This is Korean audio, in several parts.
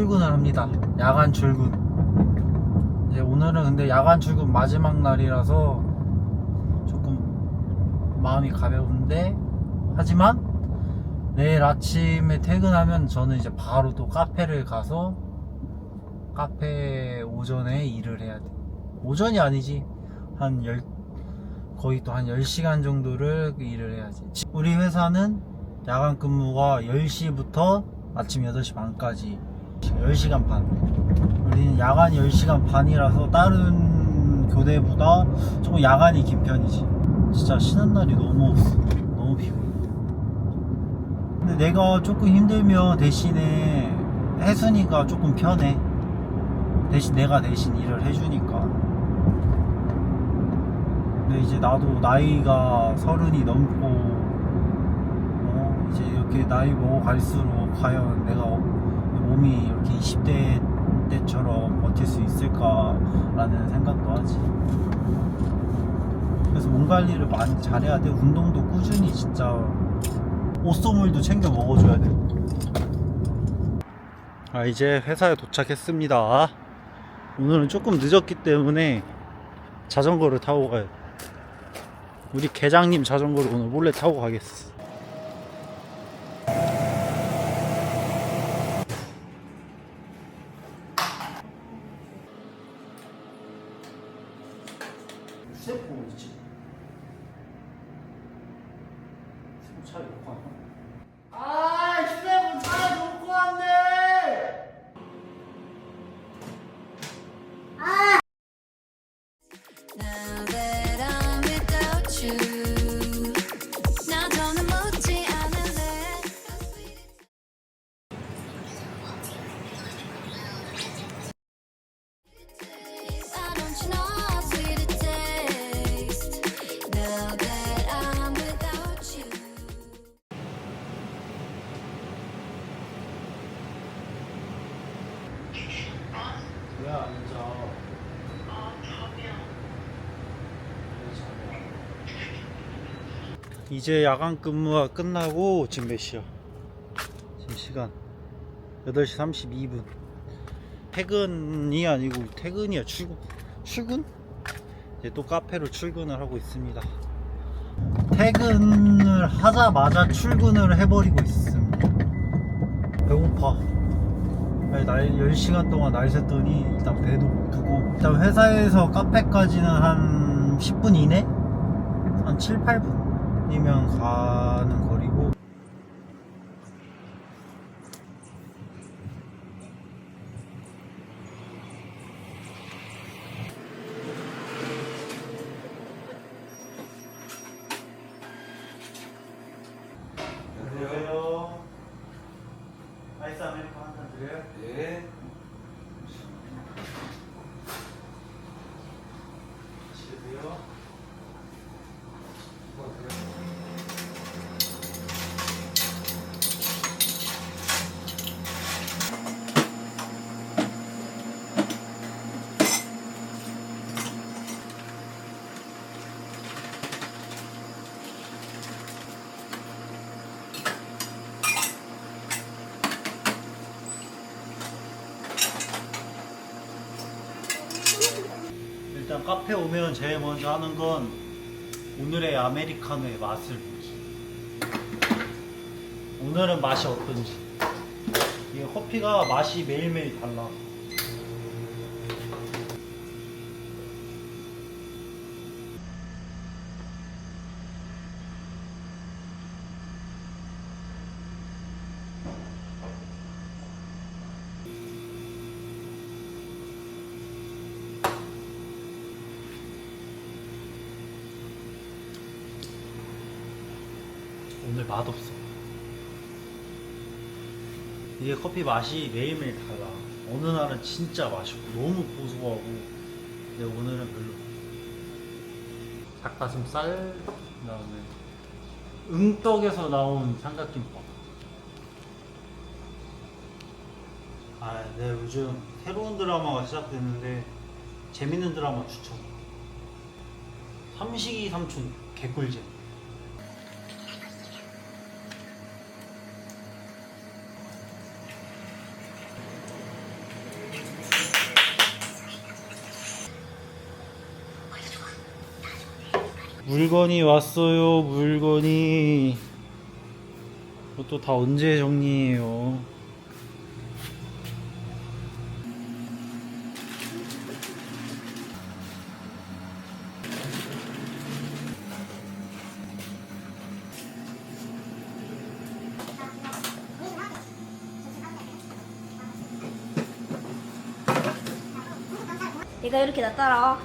출근을 합니다. 야간 출근. 이제 오늘은 근데 야간 출근 마지막 날이라서 조금 마음이 가벼운데 하지만 내일 아침에 퇴근하면 저는 이제 바로 또 카페를 가서 카페 오전에 일을 해야 돼. 오전이 아니지. 한 열, 거의 또 한 10시간 정도를 그 일을 해야지. 지- 우리 회사는 야간 근무가 10시부터 아침 8시 반까지 10시간 반. 우리는 야간 10시간 반이라서 다른 교대보다 조금 야간이 긴 편이지. 진짜 쉬는 날이 너무 없어. 너무 피곤해. 근데 내가 조금 힘들면 대신에 혜순이가 조금 편해. 대신 내가 대신 일을 해주니까. 근데 이제 나도 나이가 서른이 넘고 어, 이제 이렇게 나이 먹어갈수록 과연 내가 어- 몸이 이렇게 20대 때처럼 버틸 수 있을까라는 생각도 하지. 그래서 몸 관리를 많이 잘해야 돼. 운동도 꾸준히 진짜 옷소물도 챙겨 먹어줘야 돼. 아 이제 회사에 도착했습니다. 오늘은 조금 늦었기 때문에 자전거를 타고 가요. 우리 계장님 자전거를 오늘 몰래 타고 가겠어. 이제 야간 근무가 끝나고 지금 몇 시야? 지금 시간 8시 32분. 퇴근이 아니고 퇴근이야 출근. 출근? 이제 또 카페로 출근을 하고 있습니다. 퇴근을 하자마자 출근을 해버리고 있습니다. 배고파. 날 10시간 동안 날 샜더니 일단 배도 고프고. 일단 회사에서 카페까지는 한 10분 이내? 한 7, 8분 이면 가는 거리고 안녕하세요 아이스 아메리카노 한잔 드려요? 네. 드세요 일단 카페 오면 제일 먼저 하는 건 오늘의 아메리카노의 맛을 보기. 오늘은 맛이 어떤지. 이게 커피가 맛이 매일매일 달라. 맛없어. 이게 커피 맛이 매일매일 달라. 어느 날은 진짜 맛있고 너무 고소하고 근데 오늘은 별로. 닭가슴살 그다음에 응떡에서 나온 삼각김밥. 아, 네 요즘 새로운 드라마가 시작됐는데 재밌는 드라마 추천. 삼식이 삼촌 개꿀잼. 물건이 왔어요 물건이 이것도 다 언제 정리해요 얘가 이렇게 나 따라와.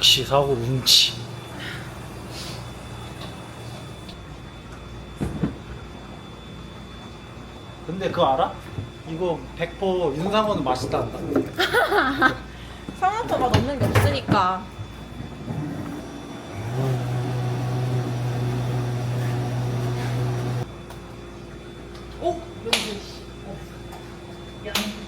역시 사고 뭉치 근데 그거 알아? 이거 100% 윤상호는 맛있다는다 상어토가 넣는 게 없으니까. 오! 연기.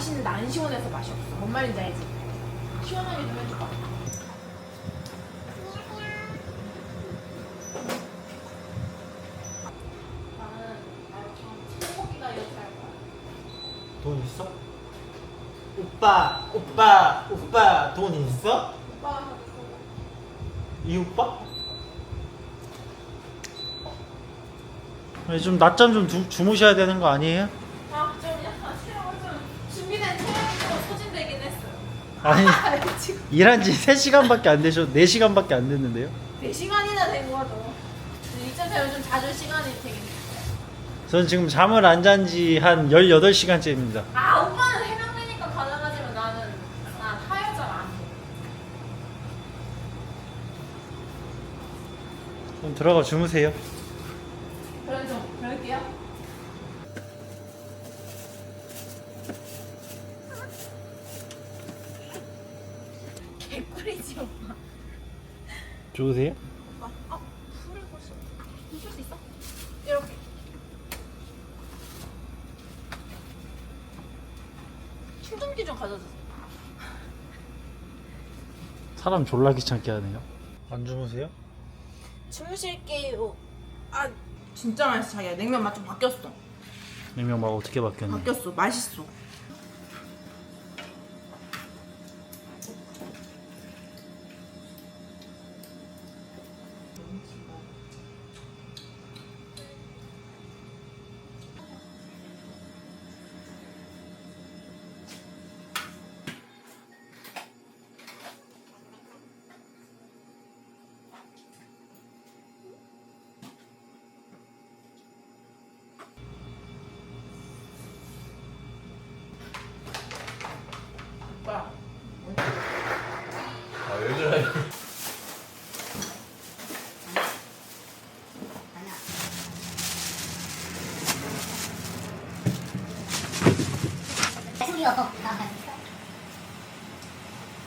맛있는데 안 시원해서 맛이 없어. 뭔 말인지 알지? 시원하게 좀 해줘봐. 돈 있어? 오빠, 오빠, 오빠, 돈 있어? 이 오빠? 좀 낮잠 좀 두- 주무셔야 되는 거 아니에요? 아니 지금 일한 지 3시간밖에 안 되셔 4시간밖에 안 됐는데요 4시간이나 된 거죠. 이쯤 되면 좀 자주 시간이 해. 전 지금 잠을 안 잔 지 한 18시간째입니다 아, 오빠는 해병대니까 가능하지만 나는 나 하여자가 안 돼. 좀 들어가 주무세요 그럼 좀 그럴게요. 개꿀이지, 오빠. 좋으세요? 아, 아, 불을 벌써 부술 수 있어? 이렇게. 충전기 좀 가져주세요. 사람 졸라 귀찮게 하네요 안 주무세요? 주무실게요. 아, 진짜 맛있어, 자기야. 냉면 맛 좀 바뀌었어. 냉면 막 어떻게 바뀌었네 바뀌었어. 맛있어.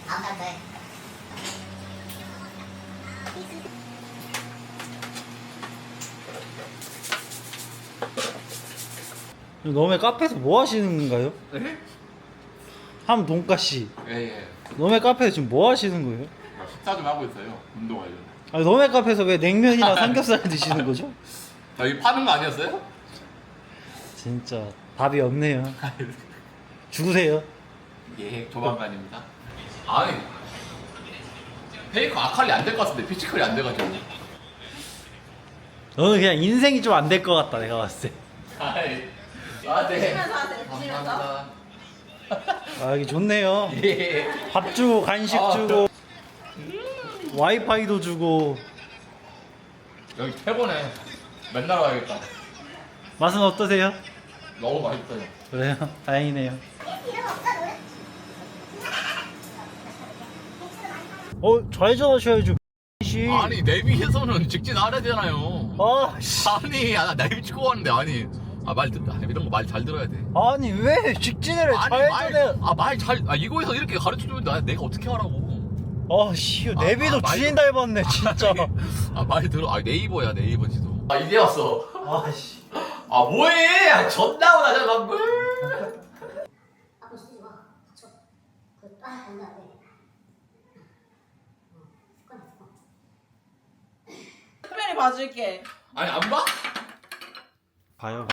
아무나 돼. 너네 카페에서 뭐 하시는 건가요? 네? 함 돈가씨 예, 예. 너네 카페에서 지금 뭐 하시는 거예요? 아, 식사 좀 하고 있어요. 운동 관련. 아니 너네 카페에서 왜 냉면이랑 삼겹살 드시는 거죠? 여기 파는 거 아니었어요? 진짜 답이 없네요 죽으세요 예, 조만간입니다. 아니, 페이커 아칼리 안 될 것 같은데 피치컬이 안 돼가지고. 너는 그냥 인생이 좀 안 될 것 같다 내가 봤을 때 아이, 아, 네. 하세요. 감사합니다. 아 여기 좋네요 예. 밥 주고 간식 아, 주고 와이파이도 주고 여기 최고네. 맨날 와야겠다. 맛은 어떠세요? 너무 맛있어요. 그래요? 다행이네요 어 좌회전 하셔야죠. 아씨. 아니 내비에서는 직진 안 하잖아요? 아 씨. 아니 아, 나 내비 찍고 왔는데 아니. 아말 이런 거 말 잘 들어야 돼. 아니 왜 직진을 해 좌회전해? 아말 잘아 이거에서 이렇게 가르쳐 주면 나 내가 어떻게 하라고. 아씨 아, 내비도 아, 말- 주인 닮았네 진짜. 아 말 들어 아 네이버야 네이버 지도. 아 이제 왔어. 아씨. 아 뭐해? 아 존나 오나자 방금 앞으로 쓰지 마. 쳐. 그, 아, 안 돼, 안 돼. 습관, 습관. 특별히 봐줄게. 아니 안 봐? 봐요